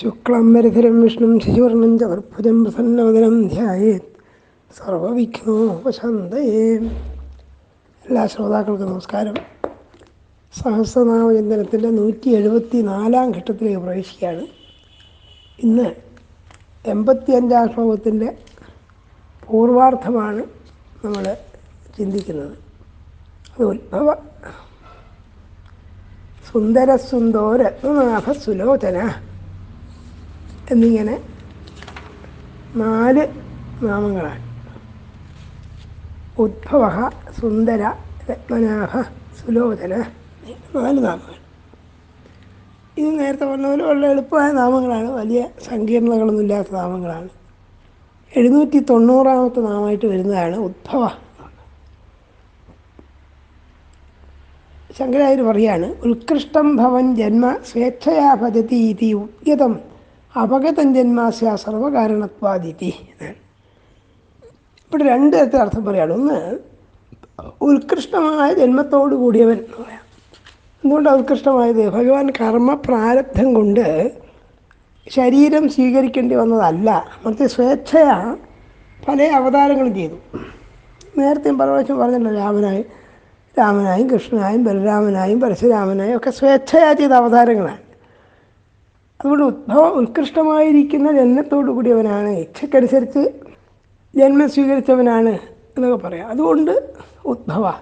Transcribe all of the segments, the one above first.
ശുക്ലം വിഷ്ണു വിഷ്ണും ചവർഭുജം പ്രസന്നവദനം ധ്യായേത്. സർവവിഘ്നോപശാന്തയേ എല്ലാ ശ്രോതാക്കൾക്കും നമസ്കാരം. സഹസ്രനാമചന്ദനത്തിന്റെ നൂറ്റി എഴുപത്തി നാലാം ഘട്ടത്തിലേക്ക് പ്രവേശിക്കുകയാണ്. ഇന്ന് എൺപത്തി അഞ്ചാം ശ്ലോകത്തിന്റെ പൂർവാർത്ഥമാണ് നമ്മൾ ചിന്തിക്കുന്നത്. അത് ഉത്ഭവ. സുന്ദരസുന്ദോരത്നനാഭസുലോചന. സുലോചന എന്നിങ്ങനെ നാല് നാമങ്ങളാണ് ഉദ്ഭവ സുന്ദര രത്മനാഭ സുലോചന നാല് നാമങ്ങൾ. ഇത് നേരത്തെ പറഞ്ഞ പോലെ വളരെ എളുപ്പമായ നാമങ്ങളാണ്. വലിയ സങ്കീർണതകളൊന്നും ഇല്ലാത്ത നാമങ്ങളാണ്. എഴുന്നൂറ്റി തൊണ്ണൂറാമത്തെ നാമമായിട്ട് വരുന്നതാണ് ഉദ്ഭവ ശങ്കരാചാര്യ പറയാണ് ഉത്കൃഷ്ടം ഭവൻ ജന്മ സ്വേച്ഛയാ ഭജതി ഇതി ഉദ്യതം അപഗതം ജന്മാസ്യ സർവകാരണത്വാദിതി. ഇവിടെ രണ്ട് തരത്തിൽ അർത്ഥം പറയാണ്. ഒന്ന് ഉത്കൃഷ്ടമായ ജന്മത്തോട് കൂടിയവൻ എന്ന് പറയാം. എന്തുകൊണ്ടാണ് ഉത്കൃഷ്ടമായത്? ഭഗവാൻ കർമ്മ പ്രാരബ്ധം കൊണ്ട് ശരീരം സ്വീകരിക്കേണ്ടി വന്നതല്ല. മറിച്ച് സ്വേച്ഛയാ പല അവതാരങ്ങളും ചെയ്തു. നേരത്തെയും പ്രാവശ്യം പറഞ്ഞല്ലോ രാമനായി രാമനായും കൃഷ്ണനായും ബലരാമനായും പരശുരാമനായും ഒക്കെ സ്വേച്ഛയാ ചെയ്ത അവതാരങ്ങളാണ്. അതുകൊണ്ട് ഉദ്ഭവ ഉത്കൃഷ്ടമായിരിക്കുന്ന ജന്മത്തോടു കൂടിയവനാണ് ഇച്ഛക്കനുസരിച്ച് ജന്മം സ്വീകരിച്ചവനാണ് എന്നൊക്കെ പറയാം. അതുകൊണ്ട് ഉദ്ഭവ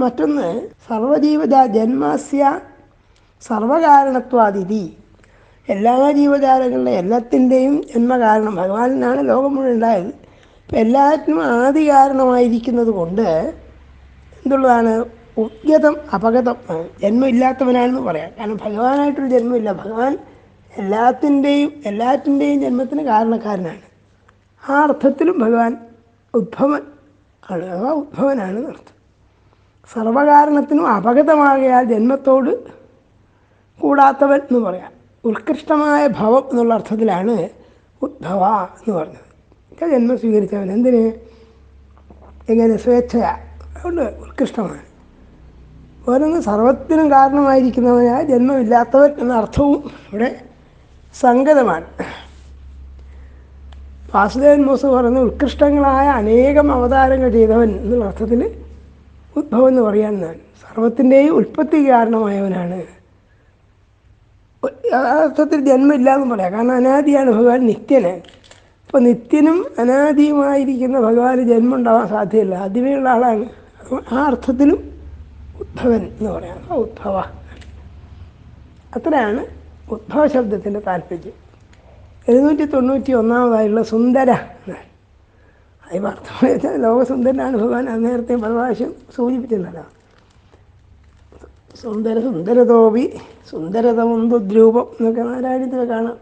മറ്റൊന്ന് സർവജീവജ ജന്മാസ്യ സർവകാരണത്വാതിഥി എല്ലാ ജീവജാലങ്ങളുടെ എല്ലാത്തിന്റെയും ജന്മകാരണം. ഭഗവാനാണ് ലോകം മുഴുവൻ ഉണ്ടായത്. അപ്പം എല്ലാറ്റിനും ആദി കാരണമായിരിക്കുന്നത് കൊണ്ട് എന്തുള്ളതാണ്? ഉദ്ഗതം അപഗതം. ജന്മമില്ലാത്തവനാണെന്ന് പറയാം. കാരണം ഭഗവാനായിട്ടൊരു ജന്മമില്ല. ഭഗവാൻ എല്ലാത്തിന്റെയും എല്ലാറ്റിന്റെയും ജന്മത്തിന് കാരണക്കാരനാണ്. ആ അർത്ഥത്തിലും ഭഗവാൻ ഉദ്ഭവൻ ആണ് അഥവാ ഉദ്ഭവനാണ് അർത്ഥം സർവകാരണത്തിനും അപഗതമാകയാൽ ജന്മത്തോട് കൂടാത്തവൻ എന്ന് പറയാം. ഉത്കൃഷ്ടമായ ഭവം എന്നുള്ള അർത്ഥത്തിലാണ് ഉദ്ഭവ എന്ന് പറഞ്ഞത്. ജന്മം സ്വീകരിച്ചവൻ എന്തിന്? എങ്ങനെ സ്വേച്ഛയാ. അതുകൊണ്ട് ഉത്കൃഷ്ടമാണ്. ഓരോന്ന് സർവത്തിനും കാരണമായിരിക്കുന്നവനായ ജന്മമില്ലാത്തവൻ എന്ന അർത്ഥവും ഇവിടെ സംഗതമാണ്. വാസുദേവൻ മോസ് പറയുന്ന ഉത്കൃഷ്ടങ്ങളായ അനേകം അവതാരങ്ങൾ ചെയ്തവൻ എന്നുള്ള അർത്ഥത്തിൽ ഉദ്ഭവം എന്ന് പറയാമെന്നാണ് സർവത്തിന്റെയും ഉൽപ്പത്തി കാരണമായവനാണ്. അർത്ഥത്തിൽ ജന്മമില്ല എന്ന് പറയാം. കാരണം അനാദിയാണ് ഭഗവാൻ നിത്യന്. അപ്പോൾ നിത്യനും അനാദിയുമായിരിക്കുന്ന ഭഗവാന് ജന്മം ഉണ്ടാവാൻ സാധ്യമല്ല ആദ്യമേയുള്ള ആളാണ്. ആ അർത്ഥത്തിലും ഉദ്ഭവൻ എന്ന് പറയാം. ഉദ്ഭവ അത്രയാണ് ഉദ്ഭവ ശബ്ദത്തിന്റെ താല്പര്യം എഴുന്നൂറ്റി തൊണ്ണൂറ്റി ഒന്നാമതായുള്ള സുന്ദര അർത്ഥം വെച്ചാൽ ലോകസുന്ദരനാണ് ഭഗവാൻ. അത് നേരത്തെ പല പ്രാവശ്യം സുന്ദര സുന്ദരതോപി സുന്ദരതമൊന്തുദ്രൂപം എന്നൊക്കെ നാരായണത്തിൽ കാണാം.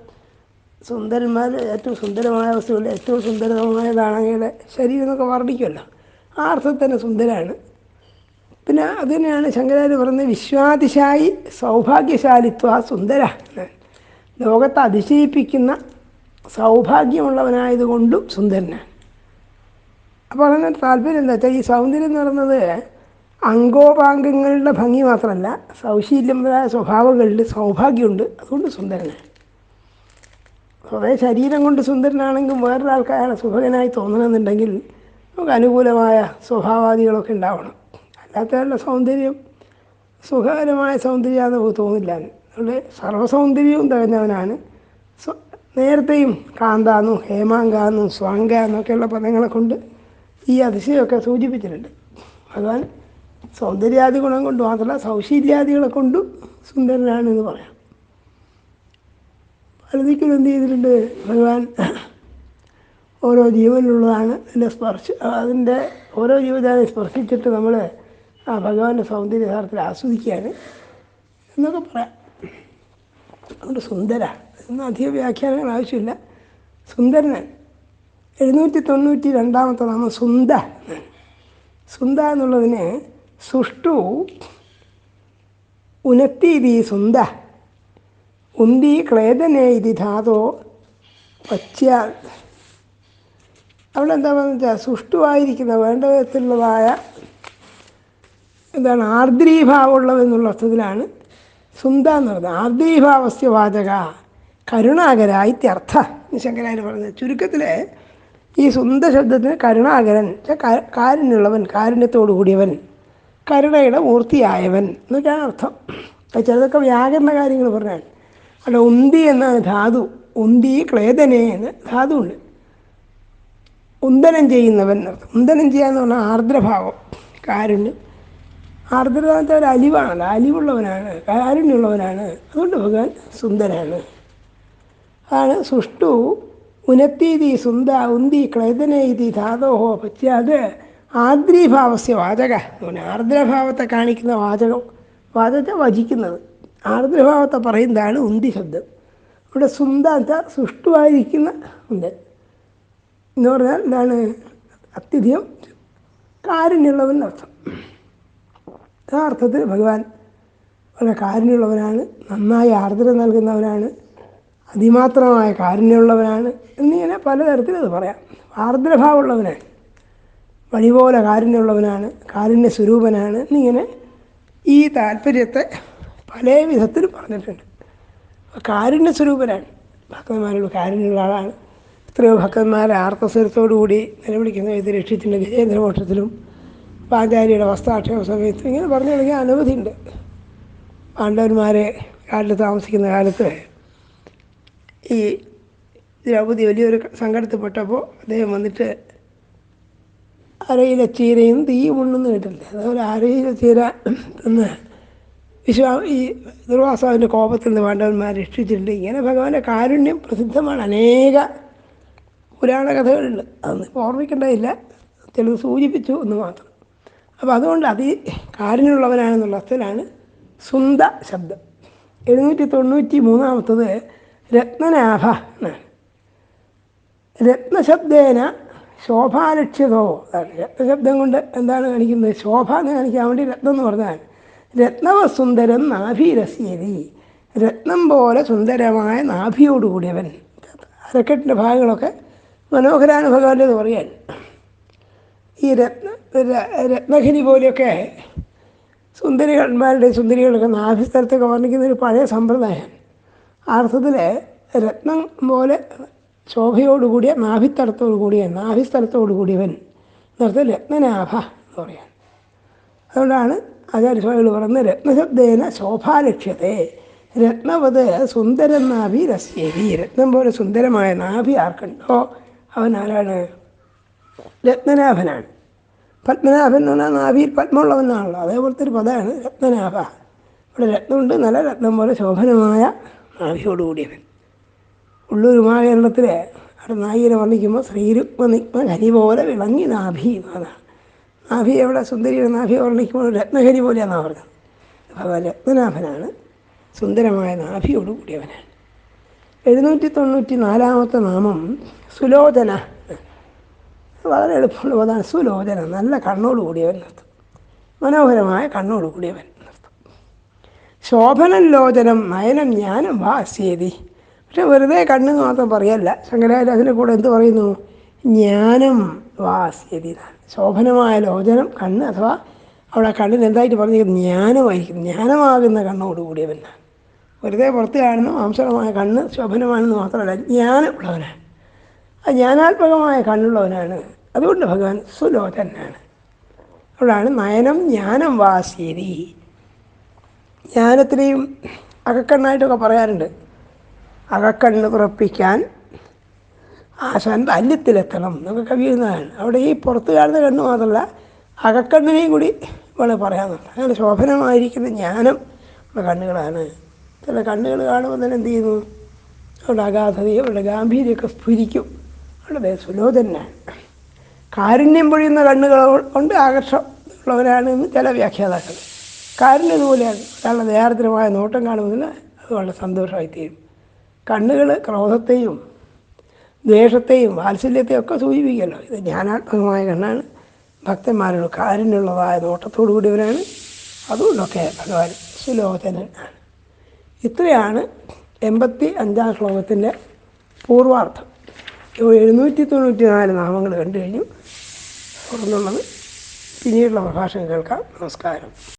സുന്ദരന്മാർ ഏറ്റവും സുന്ദരമായ വസ്തുവിൽ ഏറ്റവും സുന്ദരതമമായതാണ് അങ്ങയുടെ ശരീരം എന്നൊക്കെ വർണിക്കുമല്ലോ. ആ അർത്ഥത്തിൽ തന്നെ സുന്ദരാണ്. പിന്നെ അത് തന്നെയാണ് ശങ്കരാചാര്യ പറയുന്നത് വിശ്വാതിശായി സൗഭാഗ്യശാലിത്വ സുന്ദര. ലോകത്തെ അതിശയിപ്പിക്കുന്ന സൗഭാഗ്യമുള്ളവനായതുകൊണ്ടും സുന്ദരനാണ്. അപ്പോൾ അതിന് താല്പര്യം എന്താ വെച്ചാൽ ഈ സൗന്ദര്യം എന്ന് പറയുന്നത് അംഗോപാംഗങ്ങളുടെ ഭംഗി മാത്രമല്ല സൗശീല്യമായ സ്വഭാവങ്ങളിൽ സൗഭാഗ്യമുണ്ട് അതുകൊണ്ട് സുന്ദരനാണ്. സ്വതേ ശരീരം കൊണ്ട് സുന്ദരനാണെങ്കിൽ വേറൊരാൾക്ക് അയാളെ സുഭകനായി തോന്നണമെന്നുണ്ടെങ്കിൽ നമുക്ക് അനുകൂലമായ സ്വഭാവാദികളൊക്കെ ഉണ്ടാവണം. അല്ലാത്തവരുടെ സൗന്ദര്യം സുഖകരമായ സൗന്ദര്യമാണെന്ന് നമുക്ക് തോന്നില്ല. അതുകൊണ്ട് സർവസൗന്ദര്യവും തികഞ്ഞവനാണ്. നേരത്തെയും കാന്താന്നും ഹേമാങ്കാന്നും സ്വാങ്ക എന്നൊക്കെയുള്ള പദങ്ങളെ കൊണ്ട് ഈ അതിശയമൊക്കെ സൂചിപ്പിച്ചിട്ടുണ്ട്. ഭഗവാൻ സൗന്ദര്യാദി ഗുണം കൊണ്ട് മാത്രമല്ല സൗശീല്യാദികളെ കൊണ്ടും സുന്ദരനാണെന്ന് പറയാം. പലതിക്കും എന്ത് ചെയ്തിട്ടുണ്ട്? ഭഗവാൻ ഓരോ ജീവനിലുള്ളതാണ്. അതിന്റെ സ്പർശ അതിന്റെ ഓരോ ജീവിതം സ്പർശിച്ചിട്ട് നമ്മൾ ആ ഭഗവാന്റെ സൗന്ദര്യ യഥാർത്ഥത്തിൽ ആസ്വദിക്കുകയാണ്. എന്നൊക്കെ പറയാം. അതുകൊണ്ട് സുന്ദര എന്ന അധിക വ്യാഖ്യാനങ്ങൾ ആവശ്യമില്ല. സുന്ദരനാണ് എഴുന്നൂറ്റി തൊണ്ണൂറ്റി രണ്ടാമത്തെ നാമം സുന്ദ സുന്ദ എന്നുള്ളതിന് സുഷ്ടു ഉനത്തീതി സുന്ദ ഉന്തി ക്ലേദനെ ഇതി ധാതോ പച്യാൽ അവിടെ എന്താണെന്ന് വെച്ചാൽ സുഷ്ടുവായിരിക്കുന്ന വേണ്ട വിധത്തിലുള്ളതായ എന്താണ് ആർദ്രീഭാവമുള്ളവെന്നുള്ള അർത്ഥത്തിലാണ് സുന്ദ എന്ന് പറയുന്നത്. ആർദ്രീഭാവസ്യ വാചക കരുണാകര ഇത്യർത്ഥ ശങ്കരാചാര്യ പറഞ്ഞത്. ചുരുക്കത്തിൽ ഈ സുന്ദ ശബ്ദത്തിന് കരുണാകരൻ കാരുണ്യുള്ളവൻ കാരുണ്യത്തോടു കൂടിയവൻ കരുണയുടെ മൂർത്തിയായവൻ എന്നൊക്കെയാണ് അർത്ഥം. ചിലതൊക്കെ വ്യാകരണ കാര്യങ്ങൾ പറഞ്ഞാണ് അല്ല ഉന്തി എന്നാണ് ധാതു ഉന്തി ക്ലേദനെ എന്ന് ധാതുണ്ട് ഉന്ദനം ചെയ്യുന്നവൻ എന്നർത്ഥം. ഉന്ദനം ചെയ്യാന്ന് പറഞ്ഞാൽ ആർദ്രഭാവം കാരുണ്യം. ആർദ്രഭാവത്തെ ഒരു അലിവാണല്ലോ അലിവുള്ളവനാണ് കാരുണ്യമുള്ളവനാണ്. അതുകൊണ്ട് ഭഗവാൻ സുന്ദരാണ്. അതാണ് സുഷ്ടു ഉനത്തീതി സുന്ദ ഉന്തി ക്ലേദനീതി ധാതോഹോ പശ്ചാത് ആർദ്രീഭാവസ്യ വാചക. ആർദ്രഭാവത്തെ കാണിക്കുന്ന വാചകം വാചകത്തെ വചിക്കുന്നത്. ആർദ്രഭാവത്തെ പറയുന്നതാണ് ഉന്തി ശബ്ദം. ഇവിടെ സുന്ദ എന്താ സുഷ്ടുവായിരിക്കുന്ന ഉണ്ട്. എന്ന് പറഞ്ഞാൽ എന്താണ്? അത്യധികം കാരുണ്യമുള്ളവൻ എന്നർത്ഥം ആ അർത്ഥത്തിൽ ഭഗവാൻ വളരെ കാരുണ്യമുള്ളവനാണ് നന്നായി ആർദ്രം നൽകുന്നവനാണ് അതിമാത്രമായ കാരുണ്യമുള്ളവനാണ് എന്നിങ്ങനെ പലതരത്തിൽ അത് പറയാം. ആർദ്രഭാവമുള്ളവനാണ് വഴിപോലെ കാരുണ്യമുള്ളവനാണ് കാരുണ്യ സ്വരൂപനാണ് എന്നിങ്ങനെ ഈ താല്പര്യത്തെ പല വിധത്തിൽ പറഞ്ഞിട്ടുണ്ട്. കാരുണ്യ സ്വരൂപനാണ് ഭക്തന്മാരോട് കാരുണ്യമുള്ള ആളാണ്. എത്രയോ ഭക്തന്മാരെ ആർത്തസ്വരത്തോടുകൂടി നിലവിളിക്കുന്ന ഇത് രക്ഷിച്ചിട്ടുണ്ട് ഗജേന്ദ്രമോക്ഷത്തിലും പാഞ്ചാലിയുടെ വസ്ത്രാക്ഷേപ സമയത്ത് ഇങ്ങനെ പറഞ്ഞു തുടങ്ങിയ അനവധിയുണ്ട്. പാണ്ഡവന്മാരെ കാട്ടിൽ താമസിക്കുന്ന കാലത്ത് ഈ ദ്രൗപതി വലിയൊരു സങ്കടത്തിൽപ്പെട്ടപ്പോൾ അദ്ദേഹം വന്നിട്ട് അരയിലെ ചീരയും തീയും ഉണ്ടെന്ന് കേട്ടില്ലേ? അതുപോലെ അരയിലെ ചീര എന്ന് വിശ്വാ ഈ ദുർവാസാവിന്റെ കോപത്തിൽ നിന്ന് പാണ്ഡവന്മാരെ രക്ഷിച്ചിട്ടുണ്ട്. ഇങ്ങനെ ഭഗവാന്റെ കാരുണ്യം പ്രസിദ്ധമാണ്. അനേക പുരാണ കഥകളുണ്ട് അന്ന് ഓർമ്മിക്കേണ്ടതില്ല. തെളിവ് സൂചിപ്പിച്ചു എന്ന് മാത്രം. അപ്പോൾ അതുകൊണ്ട് അതി കാരുണ്യമുള്ളവനാണെന്നുള്ള അർത്ഥത്തിലാണ് സുന്ദ ശബ്ദം. എഴുന്നൂറ്റി തൊണ്ണൂറ്റി മൂന്നാമത്തത് രത്നനാഭ എന്നാണ്. രത്നശബ്ദേന ശോഭാലക്ഷ്യതോ അതാണ് രത്നശബ്ദം കൊണ്ട് എന്താണ് കാണിക്കുന്നത്? ശോഭ എന്ന് കാണിക്കാൻ വേണ്ടി രത്നം എന്ന് പറഞ്ഞാൽ രത്നവസുന്ദരം നാഭീരസ്യതി. രത്നം പോലെ സുന്ദരമായ നാഭിയോടുകൂടിയവൻ. അരക്കെട്ടിന്റെ ഭാഗങ്ങളൊക്കെ മനോഹരാനുഭവന്റെ എന്ന് പറയാൻ. ഈ രത്ന ര- രത്നഖിരി പോലെയൊക്കെ സുന്ദരികന്മാരുടെ സുന്ദരികളൊക്കെ നാഭിസ്ഥലത്തൊക്കെ വർണിക്കുന്ന ഒരു പഴയ സമ്പ്രദായം. ആ അർത്ഥത്തിൽ രത്നം പോലെ ശോഭയോടുകൂടിയ നാഭിത്തടത്തോടു കൂടിയ നാഭിസ്ഥലത്തോടു കൂടിയവൻ എന്നർത്ഥം രത്നനാഭ എന്ന് പറയാൻ അതുകൊണ്ടാണ് ആചാര്യസ്വാമികൾ പറയുന്നത് രത്നശബ്ദേന ശോഭാലക്ഷ്യത്തെ. രത്നവത് സുന്ദരൻ നാഭി രസ്യേവി. രത്നം പോലെ സുന്ദരമായ നാഭി ആർക്കുണ്ടോ? അവൻ ആരാണ്? രത്നനാഭനാണ്. പത്മനാഭൻ എന്ന് പറഞ്ഞാൽ നാവിയിൽ പത്മമുള്ളവനാണല്ലോ. അതേപോലത്തെ ഒരു പദമാണ് രത്നനാഭ. ഇവിടെ രത്നമുണ്ട്. നല്ല രത്നം പോലെ ശോഭനമായ നാവിയോടുകൂടിയവൻ ഉള്ളൂർ ഉമാകരണത്തിൽ അവിടെ നായികനെ വർണിക്കുമ്പോൾ ശ്രീരുക്മനിക്മ ഹരി പോലെ വിളങ്ങി നാഭി എന്നാണ് നാഭി എവിടെ? സുന്ദരിയുടെ നാഭി വർണിക്കുമ്പോൾ രത്നഹരി പോലെയാണെന്നാണ് പറഞ്ഞത്. ഭഗവാൻ രത്നനാഭനാണ്. സുന്ദരമായ നാഭിയോട് കൂടിയവനാണ്. എഴുന്നൂറ്റി തൊണ്ണൂറ്റി നാലാമത്തെ നാമം സുലോചന. വളരെ എളുപ്പമുള്ള പദമാണ് സുലോചന നല്ല കണ്ണോട് കൂടിയവൻ മനോഹരമായ കണ്ണോട് കൂടിയവൻ എന്നർത്ഥം ശോഭനം ലോചനം നയനം ജ്ഞാനം വാസ്യേതി. പക്ഷെ വെറുതെ കണ്ണെന്ന് മാത്രം പറയല്ല. ശങ്കരാചാര്യ അതിന്റെ കൂടെ എന്ത് പറയുന്നു? ജ്ഞാനം വാസ്യതി ശോഭനമായ ലോചനം കണ്ണ് അഥവാ അവിടെ കണ്ണിന് എന്തായിട്ട് പറഞ്ഞിരിക്കുന്നത് ജ്ഞാനമായിരിക്കും ജ്ഞാനമാകുന്ന കണ്ണോട് കൂടിയവനാണ് വെറുതെ പുറത്ത് കാണുന്ന മാംസളമായ കണ്ണ് ശോഭനമാണെന്ന് മാത്രമല്ല ജ്ഞാനമുള്ളവനാണ്. ആ ജ്ഞാനാത്മകമായ കണ്ണുള്ളവനാണ്. അതുകൊണ്ട് ഭഗവാൻ സുലോചനാണ് അവിടാണ് നയനം ജ്ഞാനം വാസീതി ജ്ഞാനത്തിനെയും അകക്കണ്ണായിട്ടൊക്കെ പറയാറുണ്ട്. അകക്കണ്ണ് തുറപ്പിക്കാൻ ആശാൻ ബാല്യത്തിലെത്തണം എന്നൊക്കെ കവിയുന്നതാണ് അവിടെ ഈ പുറത്ത് കാണുന്ന കണ്ണ് മാത്രമല്ല അകക്കണ്ണിനെയും കൂടി വേണം പറയാമെന്നുണ്ട് അങ്ങനെ ശോഭനമായിരിക്കുന്ന ജ്ഞാനം ഉള്ള കണ്ണുകളാണ്. ചില കണ്ണുകൾ കാണുമ്പോൾ തന്നെ എന്ത് ചെയ്യുന്നു? അവരുടെ അഗാധതയും അവരുടെ ഗാംഭീര്യമൊക്കെ സ്ഫുരിക്കും. അവിടെ സുലോചനാണ് കാരുണ്യം പൊഴിയുന്ന കണ്ണുകൾ കൊണ്ട് ആകർഷം ഉള്ളവരാണ് എന്ന് ചില വ്യാഖ്യാതാക്കൾ. കാരുണ്യം ഇതുപോലെയാണ് ഒരാളുടെ ദയാർദ്രമായ നോട്ടം കാണുന്നതിന് അത് വളരെ സന്തോഷമായിത്തീരും. കണ്ണുകൾ ക്രോധത്തെയും ദ്വേഷത്തെയും വാത്സല്യത്തെയും ഒക്കെ സൂചിപ്പിക്കുമല്ലോ ഇത് ജ്ഞാനാത്മകമായ കണ്ണാണ്. ഭക്തന്മാരോട് കാരുണ്യമുള്ളതായ നോട്ടത്തോടു കൂടിയവരാണ്. അതുകൊണ്ടൊക്കെ ഭഗവാൻ സുലോചനൻ ഇത്രയാണ് എൺപത്തി അഞ്ചാം ശ്ലോകത്തിന്റെ പൂർവാർത്ഥം. എഴുന്നൂറ്റി തൊണ്ണൂറ്റി നാല് നാമങ്ങൾ കണ്ടു കഴിഞ്ഞു. തുടർന്നുള്ളത് പിന്നീടുള്ള പ്രഭാഷണം കേൾക്കാം. നമസ്കാരം.